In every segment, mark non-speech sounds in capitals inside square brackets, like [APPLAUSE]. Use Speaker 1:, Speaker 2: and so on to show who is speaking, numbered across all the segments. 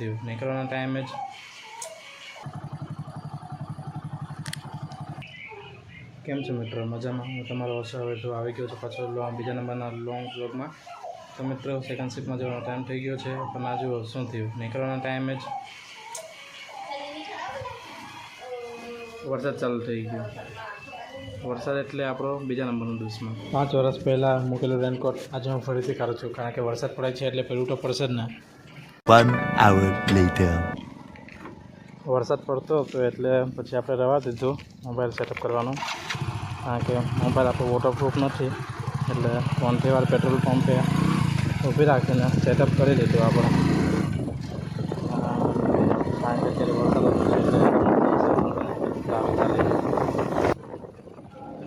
Speaker 1: નીકળવાના ટાઈમ જ. કેમ છો મિત્રો? મજામાં? હું તમારો વર્ષ હવે તો આવી ગયો છું પાછો લોંગ બીજા નંબરના લોંગ બ્લોગમાં તો મિત્રો સેકન્ડ શિફ્ટમાં જવાનો ટાઈમ થઈ ગયો છે, પણ આ જુઓ શું થયું? નીકળવાનો ટાઈમ જ. વરસાદ ચાલુ થઈ ગયો. વરસાદ એટલે આપણો બીજા નંબરનો દુશ્મન પાંચ વર્ષ પહેલાં મૂકેલું રેનકોટ આજે હું ફરીથી કાઢું છું, કારણ કે વરસાદ પડે છે એટલે પેલું તો પડશે જ ને.
Speaker 2: One hour later.
Speaker 1: વરસાદ પડતો હતો એટલે પછી આપણે રવા દીધું મોબાઈલ સેટઅપ કરવાનું કારણ કે મોબાઈલ આપણો વોટરપ્રૂફ નથી, એટલે ફોનથી વાર પેટ્રોલ પંપે ઊભી રાખીને સેટઅપ કરી દીધું આપણે અ, કારણ કે અત્યારે વરસાદ હતો એટલે ટ્રાવેલ ચાલી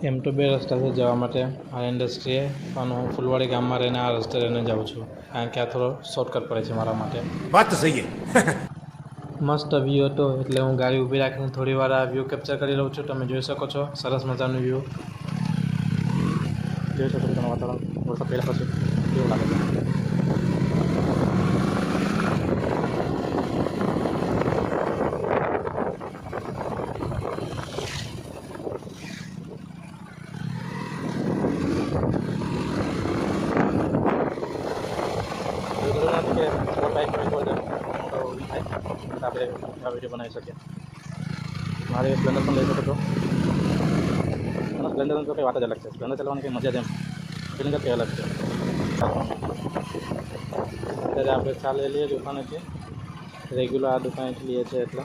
Speaker 1: એમ તો બે રસ્તા છે જવા માટે. આ ઇન્ડસ્ટ્રીએ પણ હું ફુલવાડી ગામમાં રહીને આ રસ્તે રહીને જાઉં છું. કારણ કે આ થોડો શોર્ટકટ પડે છે મારા માટે.
Speaker 2: વાત સહી [LAUGHS]
Speaker 1: મસ્ત વ્યૂ હતો. એટલે હું ગાડી ઊભી રાખીને થોડી વાર આ વ્યૂ કેપ્ચર કરી લઉં છું. તમે જોઈ શકો છો. સરસ મજાનું વ્યૂ જોઈ શકો છો તમે વાતાવરણ. વરસાદ પહેલાં પછી. કેવું લાગે છે? આ વીડિયો બનાવી શકીએ મારે સ્પ્લેન્ડર પણ લઈ શકો છો સ્પ્લેન્ડર તો કંઈ વાત જ અલગ છે સ્પ્લેન્ડર ચલાવવાની કંઈ મજા જ એમ ફિલિંગ જ કંઈ અલગ છે અત્યારે આપણે ચા લઈ લઈએ દુકાનેથી રેગ્યુલર આ દુકાનેથી લઈએ છીએ એટલે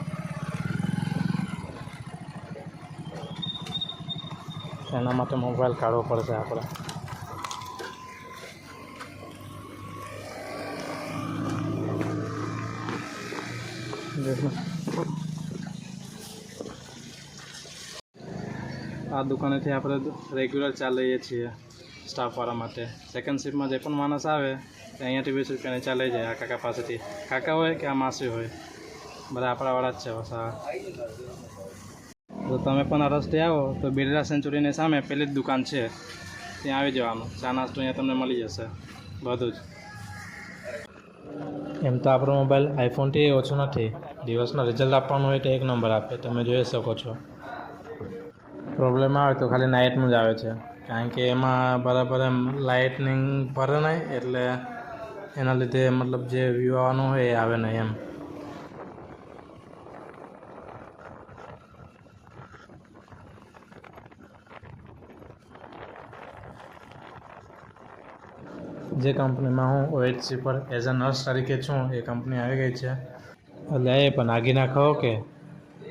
Speaker 1: એના માટે મોબાઈલ કાઢવો પડશે આપણે આ દુકાનેથી આપણે રેગ્યુલર ચા લઈએ છીએ સ્ટાફવાળા માટે. સેકન્ડ શિફ્ટમાં જે પણ માણસ આવે તે અહીંયાથી વીસ રૂપિયાની ચા જાય આ કાકા પાસેથી. કાકા હોય કે આ માસી હોય? બધા આપણાવાળા જ છે બસ તો તમે પણ આ રસ્તે આવો, તો બિરલા સેન્ચુરીની સામે પેલી જ દુકાન છે. ત્યાં આવી જવાનું. ચા નાસ્તો અહીંયા તમને મળી જશે. બધું જ. એમ તો આપણો મોબાઈલ આઈફોનથી ઓછો નથી. દિવસનો રિઝલ્ટ આપવાનું હોય તો એક નંબર આપે, તમે જોઈ શકો છો. પ્રોબ્લેમ આવે તો ખાલી નાઇટનું જ આવે છે. કારણ કે એમાં બરાબર એમ લાઇટનિંગ ભરે નહીં, એટલે એના લીધે મતલબ જે વ્યૂ આવવાનું હોય એ આવે નહીં એમ. જે કંપનીમાં હું ઓએચસી પર એઝ અ નર્સ તરીકે છું, એ કંપની આવી ગઈ છે. એટલે એ પણ આગી નાખો કે.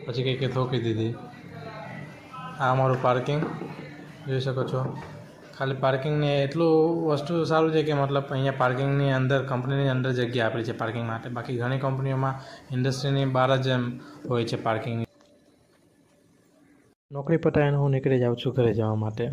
Speaker 1: પછી કંઈક થોકી દીધી. આ અમારું પાર્કિંગ જોઈ શકો છો. ખાલી પાર્કિંગને એટલું વસ્તુ સારું છે કે મતલબ અહીંયા પાર્કિંગની અંદર કંપનીની અંદર જગ્યા આપેલી છે પાર્કિંગ માટે. બાકી ઘણી કંપનીઓમાં ઇન્ડસ્ટ્રીની બહાર જ એમ હોય છે પાર્કિંગની નોકરી પતાવીને હું નીકળી જાઉં છું ઘરે જવા માટે.